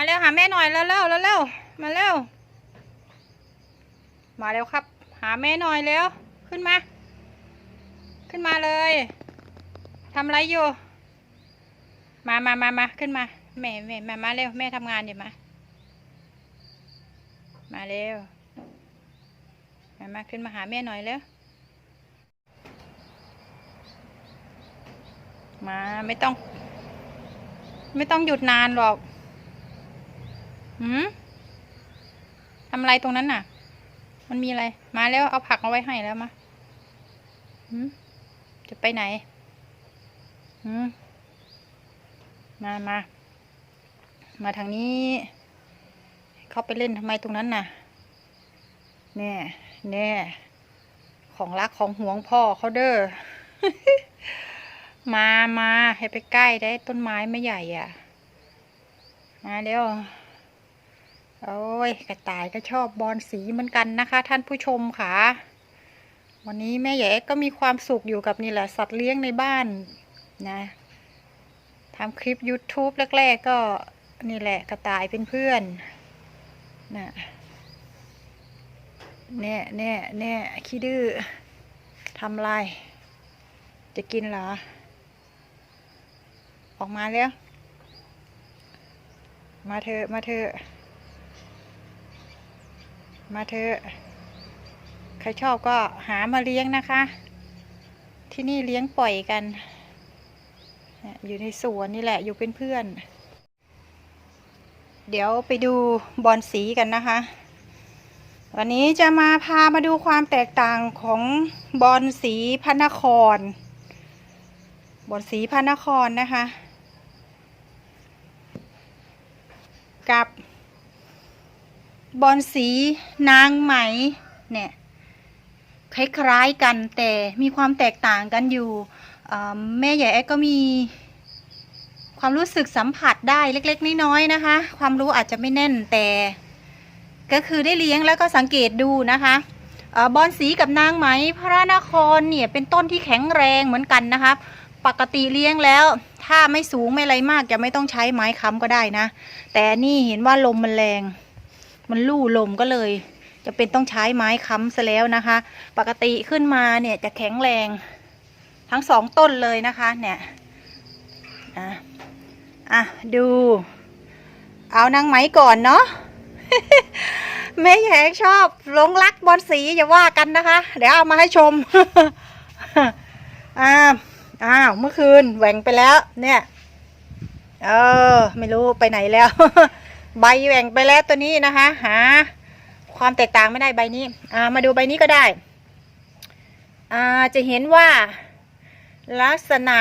มาเร็วหาแม่หน่อยเร็วเร็วเร็วเร็วมาเร็ว มาเร็วครับ หาแม่หน่อยเร็ว ขึ้นมา ขึ้นมาเลยทำอะไรอยู่ มามามามาขึ้นมา แม่แม่มามาเร็ว แม่ทำงานอยู่มา มาเร็ว มามาขึ้นมาหาแม่หน่อยเร็ว มาไม่ต้อง ไม่ต้องหยุดนานหรอก หืมทำอะไรตรงนั้นน่ะ มันมีอะไร มาแล้วเอาผักเอาไว้ให้แล้วมาหืมจะไปไหนหืมมามา มาทางนี้ เขาไปเล่นทำไมตรงนั้นน่ะ แน่แน่ของรักของห่วงพ่อเขาเด้อ มามาให้ไปใกล้ได้ต้นไม้ไม่ใหญ่อะ มาเร็ว โอ้ยกระต่ายก็ชอบบอลสีเหมือนกันนะคะ ท่านผู้ชมค่ะ วันนี้แม่ใหญ่ก็มีความสุขอยู่กับนี่แหละสัตว์เลี้ยงในบ้านนะทำคลิป YouTube แรก ๆ ก็นี่แหละกระต่ายเป็นเพื่อนนะแน่แน่แน่ขี้ดื้อทำอะไรจะกินเหรอ ออกมาแล้ว มาเถอะมาเถอะ มาเถอะใครชอบก็หามาเลี้ยงนะคะ ที่นี่เลี้ยงปล่อยกัน อยู่ในสวนนี่แหละอยู่เป็นเพื่อน เดี๋ยวไปดูบอลสีกันนะคะ วันนี้จะมาพามาดูความแตกต่างของบอลสีพระนคร บอลสีพระนครนะคะ กับ บอลสีนางไหมเนี่ยคล้ายๆกันแต่มีความแตกต่างกันอยู่แม่ใหญ่แอ๊ก็มีความรู้สึกสัมผัสได้เล็กๆน้อยๆนะคะ ความรู้อาจจะไม่แน่นแต่ ก็คือได้เลี้ยงแล้วก็สังเกตดูนะคะอบอลสีกับนางไหมพระนครเนี่ยเป็นต้นที่แข็งแรงเหมือนกันนะคะปกติเลี้ยงแล้ว ถ้าไม่สูงไม่อะไรมากจะไม่ต้องใช้ไม้ค้ำก็ได้นะ แต่นี่เห็นว่าลมมันแรง มันลู่ลมก็เลยจะเป็นต้องใช้ไม้ค้ำซะแล้วนะคะ ปกติขึ้นมาเนี่ยจะแข็งแรงทั้งสองต้นเลยนะคะ เนี่ยอะอะดู เอานางไหมก่อนเนาะแม่แหกชอบหลงรักบอลสีอย่าว่ากันนะคะ เดี๋ยวเอามาให้ชมอ้าวอ้าวเมื่อคืนแหว่งไปแล้ว เนี่ย เออ ไม่รู้ไปไหนแล้ว ใบแหว่งไปแล้วตัวนี้นะคะ หา ความแตกต่างไม่ได้ใบนี้ อ่า มาดูใบนี้ก็ได้ อ่า จะเห็นว่า ลักษณะ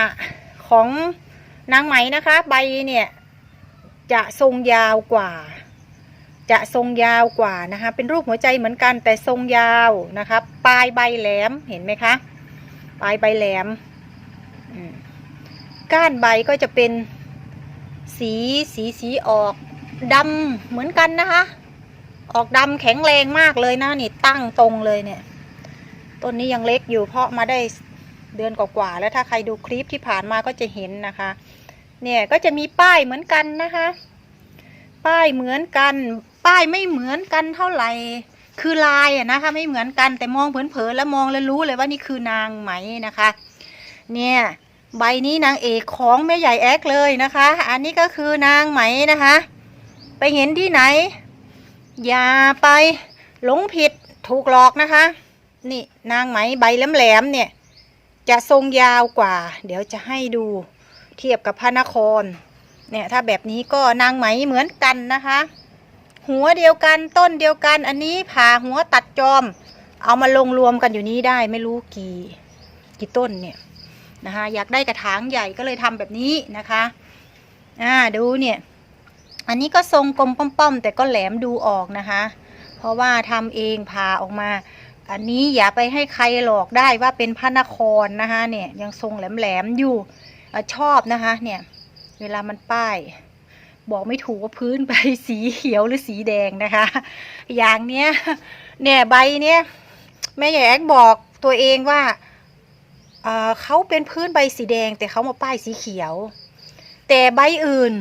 ของนางไหมนะคะ ใบเนี่ย จะทรงยาวกว่า จะทรงยาวกว่านะคะ เป็นรูปหัวใจเหมือนกันแต่ทรงยาวนะคะปลายใบแหลมเห็นไหมคะปลายใบแหลมอืมก้านใบก็จะเป็นสีสีสีออก ดำเหมือนกันนะคะ ออกดำแข็งแรงมากเลยนะนี่ตั้งตรงเลยเนี่ย ต้นนี้ยังเล็กอยู่เพราะมาได้เดือนกว่าๆแล้วถ้าใครดูคลิปที่ผ่านมาก็จะเห็นนะคะ เนี่ยก็จะมีป้ายเหมือนกันนะคะ ป้ายเหมือนกัน ป้ายไม่เหมือนกันเท่าไหร่คือลายอะนะคะ ไม่เหมือนกันแต่มองเผินๆแล้วมองแล้วรู้เลยว่านี่คือนางไหมนะคะ เนี่ยใบนี้นางเอกของแม่ใหญ่แอ๊กเลยนะคะ อันนี้ก็คือนางไหมนะคะ ไปเห็นที่ไหน อย่าไปหลงผิดถูกหลอกนะคะ นี่นางไหมใบแหลมๆเนี่ย จะทรงยาวกว่า เดี๋ยวจะให้ดูเทียบกับพระนคร เนี่ยถ้าแบบนี้ก็นางไหมเหมือนกันนะคะ หัวเดียวกันต้นเดียวกันอันนี้ผ่าหัวตัดจอม เอามาลงรวมกันอยู่นี้ได้ไม่รู้กี่กี่ต้นเนี่ยนะคะอยากได้กระถางใหญ่ก็เลยทำแบบนี้นะคะ อ่าดูเนี่ย อันนี้ก็ทรงกลมป้อมๆแต่ก็แหลมดูออกนะคะ เพราะว่าทำเองผ่าออกมา อันนี้อย่าไปให้ใครหลอกได้ว่าเป็นพระนครนะคะเนี่ยยังทรงแหลมๆอยู่อชอบนะคะเนี่ยเวลามันป้าย บอกไม่ถูกว่าพื้นใบสีเขียวหรือสีแดงนะคะ อย่างเนี้ยเนี่ยใบเนี้ยแม่ใหญ่แอ๊กบอกตัวเองว่าเอ่อเขาเป็นพื้นใบสีแดงแต่เขามาป้ายสีเขียว แต่ใบอื่น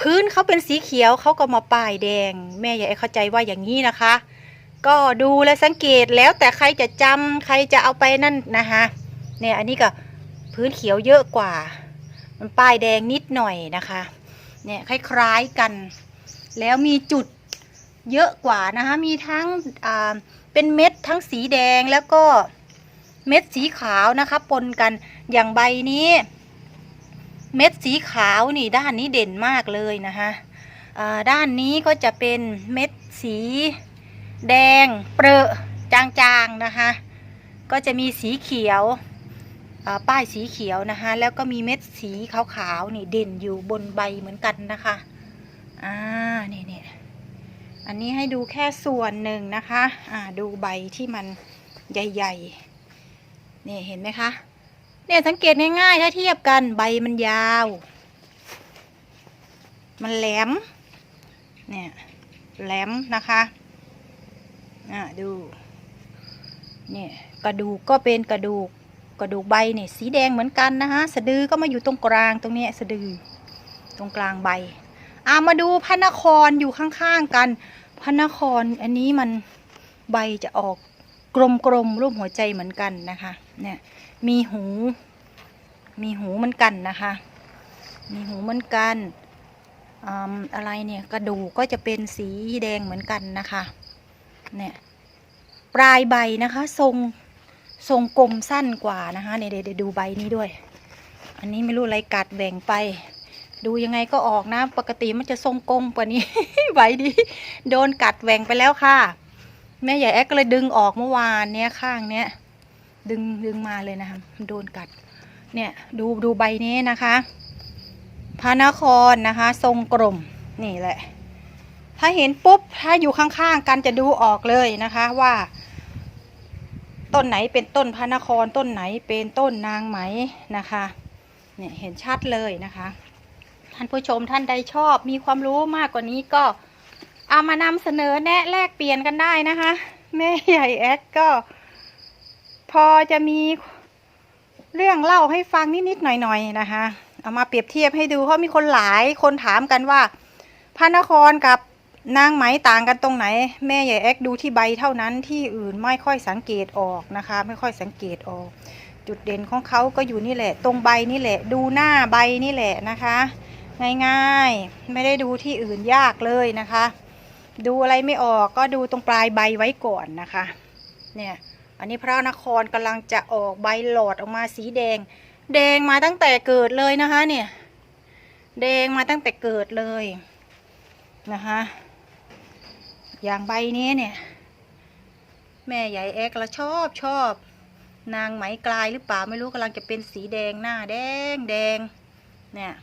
พื้นเขาเป็นสีเขียวเขาก็มาป้ายแดง แม่ยากให้เข้าใจว่าอย่างนี้นะคะ ก็ดูและสังเกตแล้วแต่ใครจะจำใครจะเอาไปนั่นนะคะเนี่ยอันนี้ก็พื้นเขียวเยอะกว่า มันป้ายแดงนิดหน่อยนะคะเนี่ยคล้ายๆกัน แล้วมีจุดเยอะกว่านะคะมีทั้งเป็นเม็ดทั้งสีแดงแล้วก็เม็ดสีขาวนะคะปนกันอย่างใบนี้ เม็ดสีขาวนี่ด้านนี้เด่นมากเลยนะคะด้านนี้ก็จะเป็นเม็ดสีแดงเปรอะจางๆนะคะ ก็จะมีสีเขียวป้ายสีเขียวนะคะ แล้วก็มีเม็ดสีขาวๆนี่เด่นอยู่บนใบเหมือนกันนะคะอ่านี่นี่อันนี้ให้ดูแค่ส่วนหนึ่งนะคะอ่าดูใบที่มันใหญ่ๆนี่เห็นไหมคะ เนี่ยสังเกตง่ายๆถ้าเทียบกันใบมันยาว มันแหลม เนี่ยแหลมนะคะอ่าดูเนี่ยกระดูกก็เป็นกระดูกกระดูกใบเนี่ยสีแดงเหมือนกันนะคะสะดือก็มาอยู่ตรงกลางตรงนี้สะดือตรงกลางใบอ่ามาดูพระนครอยู่ข้างๆกันพระนครอันนี้มันใบจะออกกลมๆรูปหัวใจเหมือนกันนะคะเนี่ย มีหู มีหูเหมือนกันนะคะ มีหูเหมือนกันออะไรเนี่ยกระดูกก็จะเป็นสีแดงเหมือนกันนะคะเนี่ยปลายใบนะคะทรงทรงกลมสั้นกว่านะคะเนี่ยเดี๋ยวเดี๋ยวดูใบนี้ด้วย อันนี้ไม่รู้อะไรกัดแบ่งไป ดูยังไงก็ออกนะ ปกติมันจะทรงกลมกว่านี้ใบนี้โดนกัดแหว่งไปแล้วค่ะ แม่ใหญ่แอ๊กก็เลยดึงออกเมื่อวานเนี้ยข้างเนี้ย ดึงดึงมาเลยนะคะมันโดนกัด เนี่ยดูดูใบนี้นะคะพระนครนะคะ ทรงกลมนี่แหละ ถ้าเห็นปุ๊บถ้าอยู่ข้างๆกันจะดูออกเลยนะคะว่า ต้นไหนเป็นต้นพระนครต้นไหนเป็นต้นนางไหมนะคะเนี่ยเห็นชัดเลยนะคะ ท่านผู้ชมท่านใดชอบมีความรู้มากกว่านี้ก็เอามานำเสนอแนะแลกเปลี่ยนกันได้นะคะ แม่ใหญ่แอดก็ พอจะมีเรื่องเล่าให้ฟังนิดๆหน่อยๆนะคะ เอามาเปรียบเทียบให้ดูเพราะมีคนหลายคนถามกันว่า พระนครกับนางไหมต่างกันตรงไหน แม่ใหญ่แอ๊กดูที่ใบเท่านั้นที่อื่นไม่ค่อยสังเกตออกนะคะ ไม่ค่อยสังเกตออก จุดเด่นของเขาก็อยู่นี่แหละ ตรงใบนี่แหละ ดูหน้าใบนี่แหละนะคะ ง่ายๆไม่ได้ดูที่อื่นยากเลยนะคะ ดูอะไรไม่ออกก็ดูตรงปลายใบไว้ก่อนนะคะ เนี่ย อันนี้พระนครกำลังจะออกใบหลอดออกมาสีแดง แดงมาตั้งแต่เกิดเลยนะคะเนี่ย แดงมาตั้งแต่เกิดเลยนะคะอย่างใบนี้เนี่ย แม่ใหญ่เอ็กละชอบชอบ นางไหมกลายหรือเปล่าไม่รู้กำลังจะเป็นสีแดงหน้าแดงแดงเนี่ย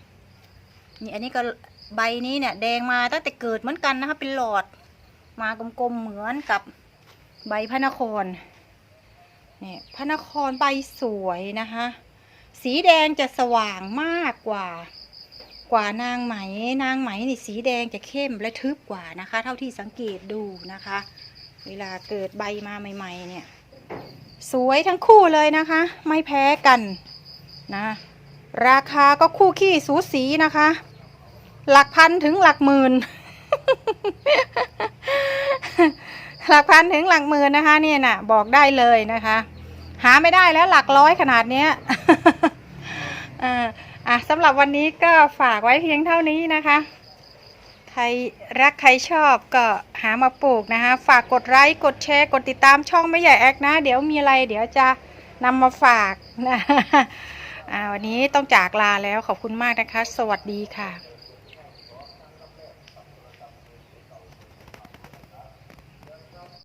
นี่อันนี้ก็ใบนี้เนี่ย แดงมาตั้งแต่เกิดเหมือนกันนะคะเป็นหลอด มากลมๆเหมือนกับใบพระนคร เนี่ยพระนครใบสวยนะคะ สีแดงจะสว่างมากกว่า กว่านางไหมนางไหมนี่สีแดงจะเข้มและทึบกว่านะคะ เท่าที่สังเกตดูนะคะ เวลาเกิดใบมาใหม่ ๆ เนี่ย สวยทั้งคู่เลยนะคะ ไม่แพ้กันนะ ราคาก็คู่ขี้สูสีนะคะ หลักพันถึงหลักหมื่น หลักพันถึงหลักหมื่นนะคะเนี่ยน่ะ บอกได้เลยนะคะ หาไม่ได้แล้วหลักร้อยขนาดเนี้ยอ่าอะสำหรับวันนี้ก็ฝากไว้เพียงเท่านี้นะคะ ใครรักใครชอบก็หามาปลูกนะคะ ฝากกดไลค์กดแชร์กดติดตามช่องไม่ใหญ่แอคนะ เดี๋ยวมีอะไร เดี๋ยวจะนำมาฝากนะวันนี้ต้องจากลาแล้วขอบคุณมากนะคะ สวัสดีค่ะ